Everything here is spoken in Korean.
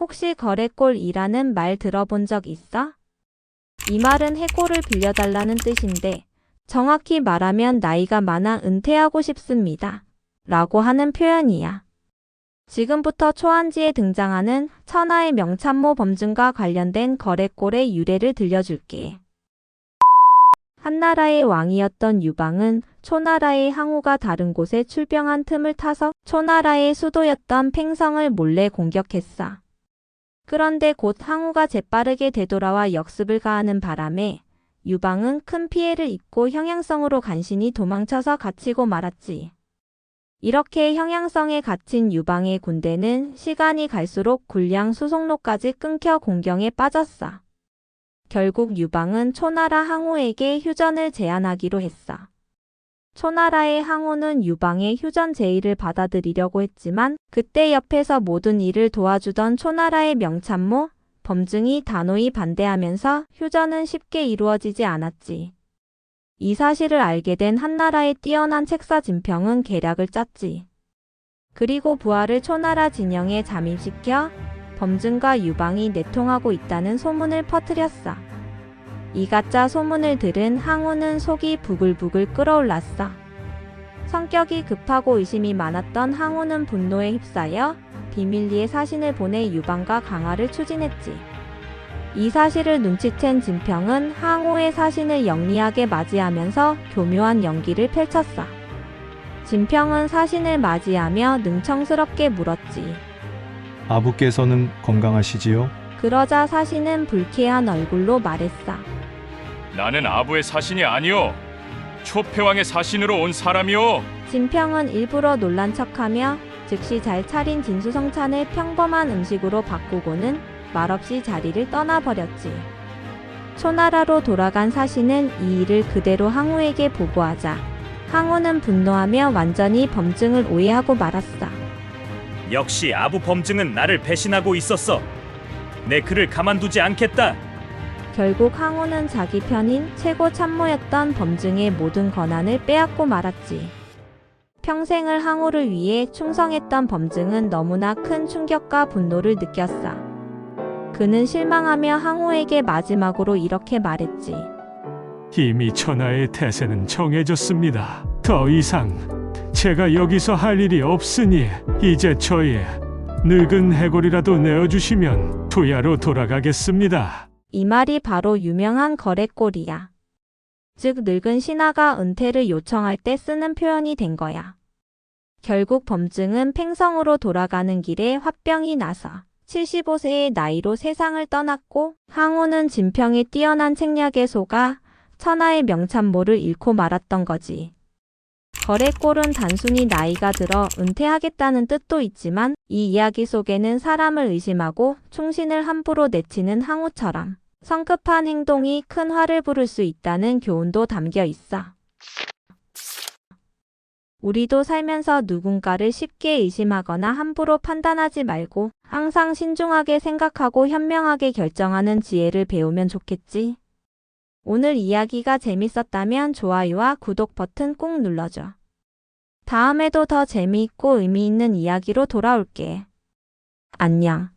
혹시 거래꼴이라는 말 들어본 적 있어? 이 말은 해골을 빌려달라는 뜻인데 정확히 말하면 나이가 많아 은퇴하고 싶습니다. 라고 하는 표현이야. 지금부터 초안지에 등장하는 천하의 명참모 범증과 관련된 거래꼴의 유래를 들려줄게. 한나라의 왕이었던 유방은 초나라의 항우가 다른 곳에 출병한 틈을 타서 초나라의 수도였던 팽성을 몰래 공격했어. 그런데 곧 항우가 재빠르게 되돌아와 역습을 가하는 바람에 유방은 큰 피해를 입고 형양성으로 간신히 도망쳐서 갇히고 말았지. 이렇게 형양성에 갇힌 유방의 군대는 시간이 갈수록 군량 수송로까지 끊겨 공경에 빠졌어. 결국 유방은 초나라 항우에게 휴전을 제안하기로 했어. 초나라의 항우는 유방의 휴전 제의를 받아들이려고 했지만 그때 옆에서 모든 일을 도와주던 초나라의 명참모 범증이 단호히 반대하면서 휴전은 쉽게 이루어지지 않았지. 이 사실을 알게 된 한나라의 뛰어난 책사 진평은 계략을 짰지. 그리고 부하를 초나라 진영에 잠입시켜 범증과 유방이 내통하고 있다는 소문을 퍼뜨렸어. 이 가짜 소문을 들은 항우는 속이 부글부글 끓어올랐어. 성격이 급하고 의심이 많았던 항우는 분노에 휩싸여 비밀리에 사신을 보내 유방과 강화를 추진했지. 이 사실을 눈치챈 진평은 항우의 사신을 영리하게 맞이하면서 교묘한 연기를 펼쳤어. 진평은 사신을 맞이하며 능청스럽게 물었지. 아부께서는 건강하시지요? 그러자 사신은 불쾌한 얼굴로 말했어. 나는 아부의 사신이 아니오. 초패왕의 사신으로 온 사람이오. 진평은 일부러 놀란 척하며 즉시 잘 차린 진수성찬을 평범한 음식으로 바꾸고는 말없이 자리를 떠나버렸지. 초나라로 돌아간 사신은 이 일을 그대로 항우에게 보고하자 항우는 분노하며 완전히 범증을 오해하고 말았어. 역시 아부 범증은 나를 배신하고 있었어. 내 그를 가만두지 않겠다. 결국 항우는 자기 편인 최고 참모였던 범증의 모든 권한을 빼앗고 말았지. 평생을 항우를 위해 충성했던 범증은 너무나 큰 충격과 분노를 느꼈어. 그는 실망하며 항우에게 마지막으로 이렇게 말했지. 이미 천하의 태세는 정해졌습니다. 더 이상 제가 여기서 할 일이 없으니 이제 저의 늙은 해골이라도 내어주시면 투야로 돌아가겠습니다. 이 말이 바로 유명한 거래꼴이야. 즉 늙은 신하가 은퇴를 요청할 때 쓰는 표현이 된 거야. 결국 범증은 팽성으로 돌아가는 길에 화병이 나서 75세의 나이로 세상을 떠났고 항우는 진평의 뛰어난 책략에 속아 천하의 명참모를 잃고 말았던 거지. 거래꼴은 단순히 나이가 들어 은퇴하겠다는 뜻도 있지만 이 이야기 속에는 사람을 의심하고 충신을 함부로 내치는 항우처럼 성급한 행동이 큰 화를 부를 수 있다는 교훈도 담겨 있어. 우리도 살면서 누군가를 쉽게 의심하거나 함부로 판단하지 말고 항상 신중하게 생각하고 현명하게 결정하는 지혜를 배우면 좋겠지. 오늘 이야기가 재밌었다면 좋아요와 구독 버튼 꼭 눌러줘. 다음에도 더 재미있고 의미 있는 이야기로 돌아올게. 안녕.